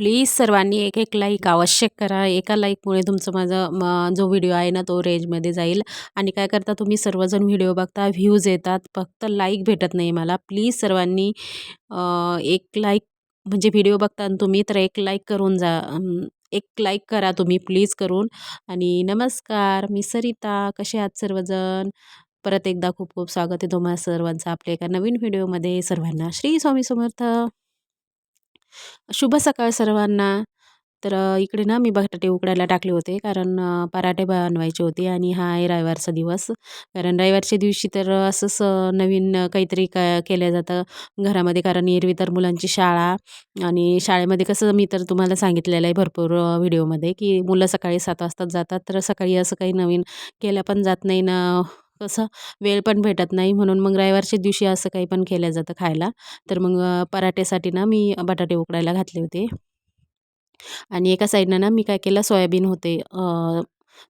Please सर्वांनी एक एक लाईक आवश्यक करा. एका लाईकमुळे तुमचं माझं म जो व्हिडिओ आहे ना तो रेंजमध्ये जाईल. आणि काय करता तुम्ही सर्वजण व्हिडिओ बघता व्ह्यूज येतात. फक्त लाईक भेटत नाही मला. प्लीज सर्वांनी एक लाईक म्हणजे व्हिडिओ बघता आणि तुम्ही तर एक लाईक करून जा. एक लाईक करा तुम्ही प्लीज करून. आणि नमस्कार मी सरिता. कसे आहात सर्वजण? परत एकदा खूप खूप स्वागत आहे तुम्हाला सर्वांचं आपल्या एका नवीन व्हिडिओमध्ये सर्वांना श्री स्वामी समर्थ. शुभ सकाळ सर्वांना. तर इकडे ना मी बटाटे उकडायला टाकले होते कारण पराठे बनवायचे होते आणि हा आहे रविवारचा दिवस. कारण रविवारच्या दिवशी तर असंच नवीन काहीतरी का केलं जातं घरामध्ये कारण एरवी तर मुलांची शाळा आणि शाळेमध्ये कसं मी तर तुम्हाला सांगितलेलं आहे भरपूर व्हिडिओमध्ये की मुलं सकाळी सात वाजताच जातात तर सकाळी असं काही नवीन केलं पण जात नाही ना. कसं वेळ पण भेटत नाही. म्हणून मग रविवारच्या दिवशी असं काही पण केलं जातं खायला. तर मग पराठेसाठी ना मी बटाटे उकडायला घातले होते. आणि एका साईडनं ना मी काय केलं सोयाबीन होते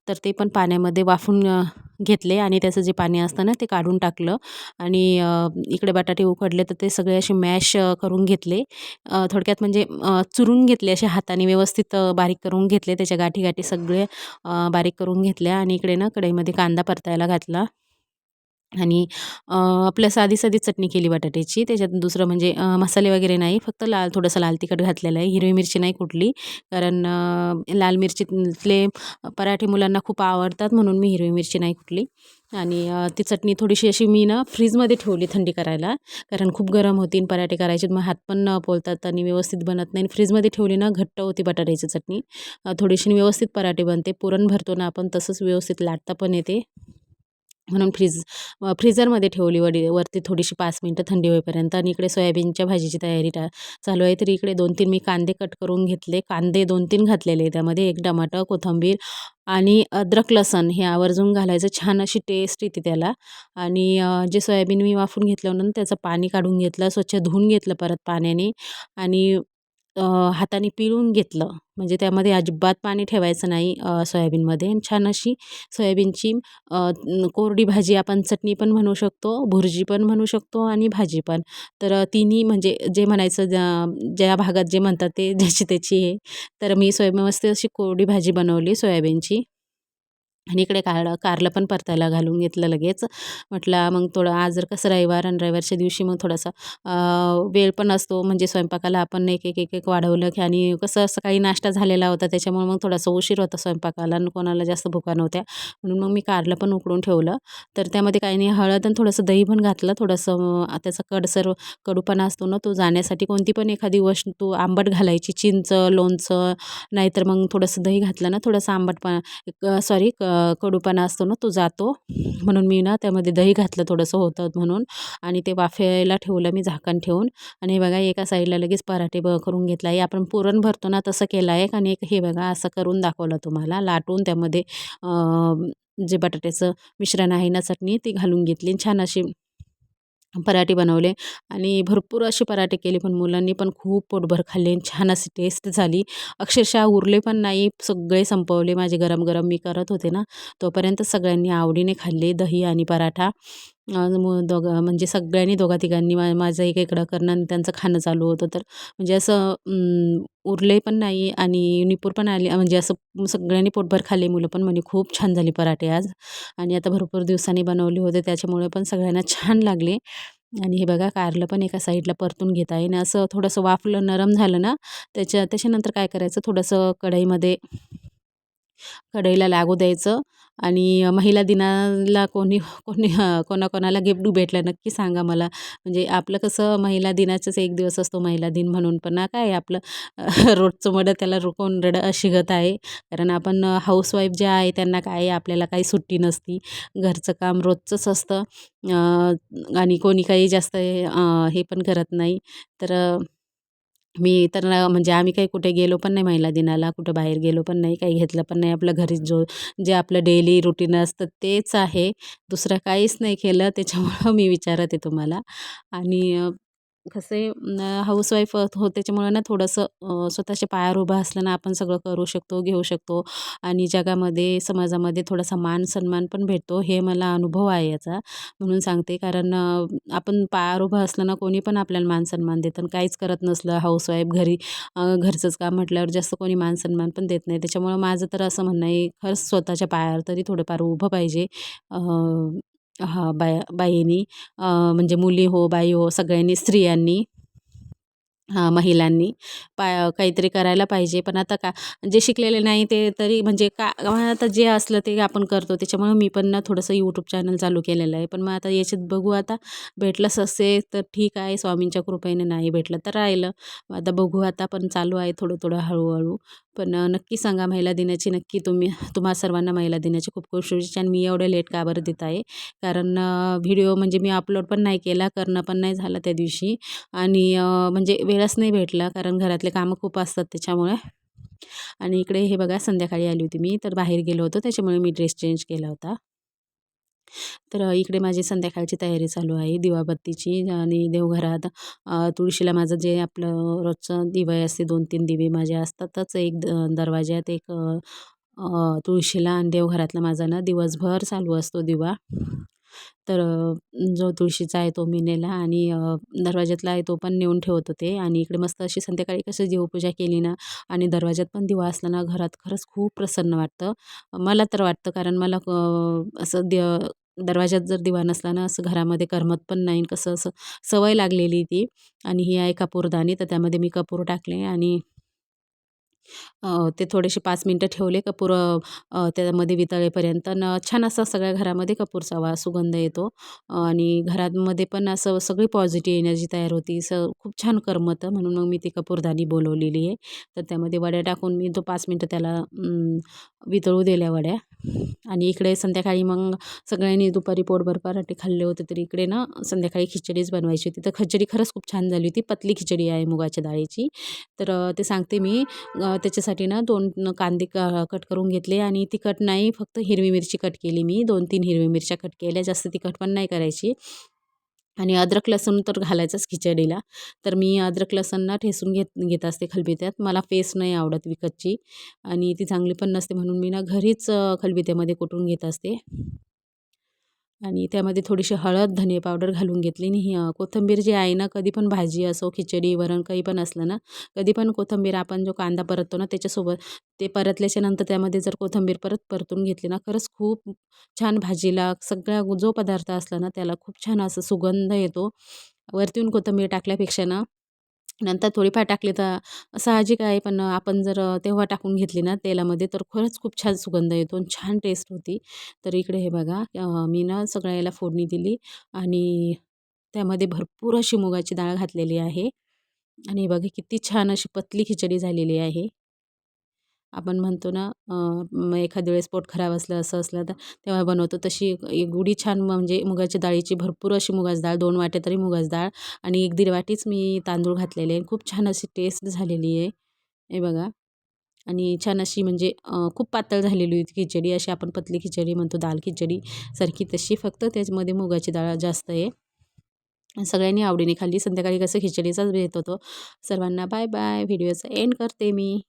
तर ते पण पाण्यामध्ये वाफून घेतले आणि त्याचं जे पाणी असतं ना ते काढून टाकलं. आणि इकडे बटाटे उकडले तर ते सगळे असे मॅश करून घेतले. थोडक्यात म्हणजे चुरून घेतले असे हाताने व्यवस्थित बारीक करून घेतले. त्याच्या गाठी गाठी सगळे बारीक करून घेतल्या आणि इकडे ना कढईमध्ये कांदा परतायला घातला. आणि आपलं साधी साधी चटणी केली बटाट्याची. त्याच्यात दुसरं म्हणजे मसाले वगैरे नाही फक्त लाल थोडंसं लाल तिखट घातलेलं आहे. हिरवी मिरची नाही कुठली. कारण लाल मिरचीतले पराठे मुलांना खूप आवडतात म्हणून मी हिरवी मिरची नाही कुठली. आणि ती चटणी थोडीशी अशी मी ना फ्रीजमध्ये ठेवली थंडी करायला. कारण खूप गरम होती पराठे करायचे मग हात पण पोलतात आणि व्यवस्थित बनत नाही. फ्रीजमध्ये ठेवली ना घट्ट होती बटाट्याची चटणी. थोडीशी व्यवस्थित पराठे बनते. पुरण भरतो ना आपण तसंच व्यवस्थित लाटता पण येते. म्हणून फ्रीज फ्रीझरमध्ये ठेवली वडी वरती थोडीशी पाच मिनटं थंडी होईपर्यंत आणि इकडे सोयाबीनच्या भाजीची तयारी टा चालू आहे. तरी इकडे दोन तीन मी कांदे कट करून घेतले. कांदे दोन तीन घातलेले त्यामध्ये. एक टमाटर कोथिंबीर आणि अद्रक लसण हे आवर्जून घालायचं. छान अशी टेस्ट येते त्याला. आणि जे सोयाबीन मी वाफून घेतल्यानंतर त्याचं पाणी काढून घेतलं. स्वच्छ धुवून घेतलं परत पाण्याने. आणि हाताने पिळून घेतलं. म्हणजे त्यामध्ये अजिबात पाणी ठेवायचं नाही सोयाबीनमध्ये. छान अशी सोयाबीनची कोरडी भाजी आपण चटणी पण म्हणू शकतो भुर्जी पण म्हणू शकतो आणि भाजी पण. तर तिन्ही म्हणजे जे म्हणायचं ज्या ज्या भागात जे म्हणतात ते ज्याची त्याची हे तर मी सोयाबीन मस्त अशी कोरडी भाजी बनवली सोयाबीनची. आणि इकडे कार कारलं पण परतायला घालून घेतलं लगेच. म्हटलं मग थोडं आज जर कसं रविवार आणि रविवारच्या दिवशी मग थोडासा वेळ पण असतो म्हणजे स्वयंपाकाला आपण एक एक एक एक वाढवलं की आणि कसं सकाळी नाश्ता झालेला होता त्याच्यामुळे मग थोडासा उशीर होता स्वयंपाकाला आणि कोणाला जास्त भुका नव्हत्या. म्हणून मग मी कारलं पण उकडून ठेवलं. तर त्यामध्ये काही नाही हळद आणि थोडंसं दही पण घातलं थोडंसं त्याचा कडसर कडूपणा असतो ना तो जाण्यासाठी कोणती पण एखादी वस्तू आंबट घालायची चिंच लोणचं नाहीतर मग थोडंसं दही घातलं ना थोडंसं आंबटपणा सॉरी कडूपणा असतो ना तो जातो. म्हणून मी ना त्यामध्ये दही घातलं थोडंसं होतं म्हणून आणि ते वाफायला ठेवलं मी झाकण ठेवून. आणि बघा एका साईडला लगेच पराठे ब करून घेतला आहे आपण पुरण भरतो ना तसं केलं आहे आणि एक हे बघा असं करून दाखवलं तुम्हाला. लाटून त्यामध्ये जे बटाट्याचं मिश्रण आहे ना चटणी ती घालून घेतली. छान अशी पराठे बनवले आणि भरपूर असे पराठे केले पण मुलांनी पण खूप पोटभर खाल्ले छान अशी टेस्ट झाली. अक्षरशः उरले पण नाही सगळे संपवले माझे गरम गरम मी करत होते ना तोपर्यंत सगळ्यांनी आवडीने खाल्ले दही आणि पराठा. दोघं म्हणजे सगळ्यांनी दोघा तिघांनी मा माझं एक इकडं करणं आणि त्यांचं खाणं चालू होतं. तर म्हणजे असं उरले पण नाही आणि निपूर पण आले म्हणजे असं सगळ्यांनी पोटभर खाल्ले मुलं पण. म्हणजे खूप छान झाली पराठे आज. आणि आता भरपूर दिवसांनी बनवले होते त्याच्यामुळे पण सगळ्यांना छान लागले. आणि हे बघा कारलं पण एका साईडला परतून घेता येईन आणि असं थोडंसं वाफलं नरम झालं ना त्याच्या त्याच्यानंतर काय करायचं? थोडंसं कढईमध्ये कढईला लागू द्यायचं. आणि महिला दिनाला कोणी कोणी कोणाकोणाला गिफ्ट भेटलं नक्की सांगा मला. म्हणजे आपलं कसं महिला दिनाचंच एक दिवस असतो महिला दिन म्हणून पण ना काय आपलं रोजचं मडं त्याला कोण रडं शिगत आहे. कारण आपण हाऊसवाईफ जे आहे त्यांना काय आपल्याला काही सुट्टी नसती. घरचं काम रोजचंच असतं. आणि कोणी काही जास्त हे पण करत नाही. तर मी तर म्हणजे आम्ही काही कुठे गेलो पण नाही महिला दिनाला कुठं बाहेर गेलो पण नाही काही घेतलं पण नाही. आपलं घरी जो जे आपलं डेली रुटीन असतं तेच आहे. दुसरं काहीच नाही केलं. त्याच्यामुळं मी विचारत आहे तुम्हाला. आणि कसे हाऊसवाईफ हो त्याच्यामुळं ना थोडंसं स्वतःच्या पायावर उभं असलं ना आपण सगळं करू शकतो घेऊ शकतो आणि जगामध्ये समाजामध्ये थोडासा मान सन्मान पण भेटतो हे मला अनुभव आहे याचा. म्हणून सांगते कारण आपण पायावर उभं असलं ना कोणी पण आपल्याला मान सन्मान देतं आणि काहीच करत नसलं हाऊसवाईफ घरी घरचंच काम म्हटल्यावर जास्त कोणी मान सन्मान पण देत नाही. त्याच्यामुळं माझं तर असं म्हणणं आहे खरंच स्वतःच्या पायावर तरी थोडंफार उभं पाहिजे. हा बाया बाईनी म्हणजे मुली हो बाई हो सगळ्यांनी स्त्रियांनी महिलांनी पा काहीतरी करायला पाहिजे. पण आता का जे शिकलेले नाही ते तरी म्हणजे का आता जे असलं ते आपण करतो. त्याच्यामुळे मी पण ना थोडंसं यूट्यूब चॅनल चालू केलेलं आहे. पण मग आता याच्यात बघू आता भेटलंच असेल तर ठीक आहे. स्वामींच्या कृपेने नाही भेटलं तर राहिलं. मग आता बघू आता पण चालू आहे थोडं-थोडं हळूहळू पण नक्की सांगा महिला दिनाची नक्की तुम्ही तुम्हा सर्वांना महिला दिनाची खूप खूप शुभेच्छा आणि मी एवढं लेट का बरं देत आहे. कारण व्हिडिओ म्हणजे मी अपलोड पण नाही केला, करणं पण नाही झालं त्या दिवशी आणि म्हणजे वेळ वेळच नाही भेटला कारण घरातले कामं खूप असतात त्याच्यामुळे. आणि इकडे हे बघा संध्याकाळी आली होती मी तर बाहेर गेलो होतो त्याच्यामुळे मी ड्रेस चेंज केला होता. तर इकडे माझी संध्याकाळची तयारी चालू आहे दिवाबत्तीची आणि देवघरात तुळशीला माझं जे आपलं रोजचं दिवे असते दोन तीन दिवे माझे असतातच एक द दरवाज्यात एक तुळशीला आणि देवघरातला माझा ना दिवसभर चालू असतो दिवा. तर जो तुळशीचा आहे तो मी नेला आणि दरवाज्यातला आहे तो पण नेऊन ठेवत होते आणि इकडे मस्त अशी संध्याकाळी कसं देवपूजा केली ना आणि दरवाज्यात पण दिवा असला ना घरात खरंच खूप प्रसन्न वाटतं. मला तर वाटतं कारण मला असं द दरवाज्यात जर दिवा नसला ना असं घरामध्ये करमत पण नाही कसं असं सवय लागलेली ती आणि ही आहे कपूरदानी तर त्यामध्ये मी कपूर टाकले आणि ते थोडेसे पाच मिनटं ठेवले कपूर त्यामध्ये वितळेपर्यंत. न छान असा सगळ्या घरामध्ये कपूरचा वा सुगंध येतो. आणि घरामध्ये पण असं सगळी पॉझिटिव्ह एनर्जी तयार होती. स खूप छान करमतं. म्हणून मग मी ती कपूरदानी बोलवलेली आहे. तर त्यामध्ये वड्या टाकून मी तो पाच मिनटं त्याला वितळू दिल्या वड्या. आणि इकडे संध्याकाळी मग सगळ्यांनी दुपारी पोटभर पराठे खाल्ले होते तर इकडे ना संध्याकाळी खिचडीच बनवायची होती. तर खिचडी खरंच खूप छान झाली होती. पतली खिचडी आहे मुगाच्या डाळीची. तर ते सांगते मी. त्याच्यासाठी ना दोन कांदे क कट करून घेतले आणि तिखट नाही फक्त हिरवी मिरची कट केली मी. दोन तीन हिरवी मिरच्या कट केल्या. जास्त तिखट पण नाही करायची. आणि अद्रक लसूण तर घालायचंच खिचडीला. तर मी अद्रक लसूण ना ठेसून घेत घेत असते खलबित्यात. मला पेस्ट नाही आवडत विकतची. आणि ती चांगली पण नसते म्हणून मी ना घरीच खलबित्यामध्ये कुटून घेत असते. आणि त्यामध्ये थोडीशी हळद धने पावडर घालून घेतली आणि कोथिंबीर जी आहे ना कधी पण भाजी असो खिचडी वरण काही पण असलं ना कधी पण कोथिंबीर आपण जो कांदा परततो ना त्याच्यासोबत ते परतल्याच्या नंतर त्यामध्ये जर कोथिंबीर परत परतून घेतली ना खरंच खूप छान भाजीला सगळ्या जो पदार्थ असला ना त्याला खूप छान असं सुगंध येतो. वरतीहून कोथिंबीर टाकल्यापेक्षा ना नंतर थोडीफार टाकली तर साहजिक आहे. पण आपण जर तेव्हा टाकून घेतली ना तेलामध्ये तर खरंच खूप छान सुगंध येतो आणि छान टेस्ट होती. तर इकडे हे बघा मी ना सगळ्या याला फोडणी दिली आणि त्यामध्ये भरपूर अशी मुगाची डाळ घातलेली आहे. आणि बघा किती छान अशी पतली खिचडी झालेली आहे. आपण म्हणतो ना एखाद्या वेळेस पोट खराब असलं असं असलं तर तेव्हा बनवतो. तशी एक गुढी छान म्हणजे मुगाच्या डाळीची भरपूर अशी मुगाची डाळ दोन वाटे तरी मुगाची डाळ आणि एक दीड वाटीच मी तांदूळ घातलेले आहे. खूप छान अशी टेस्ट झालेली आहे. हे बघा. आणि छान अशी म्हणजे खूप पातळ झालेली होती खिचडी. अशी आपण पतली खिचडी म्हणतो दाल खिचडी सारखी तशी फक्त त्याच्यामध्ये मुगाची डाळ जास्त आहे. सगळ्यांनी आवडीने खाल्ली. संध्याकाळी कसं खिचडीचाच भेट होतो. सर्वांना बाय बाय. व्हिडिओचा एंड करते मी.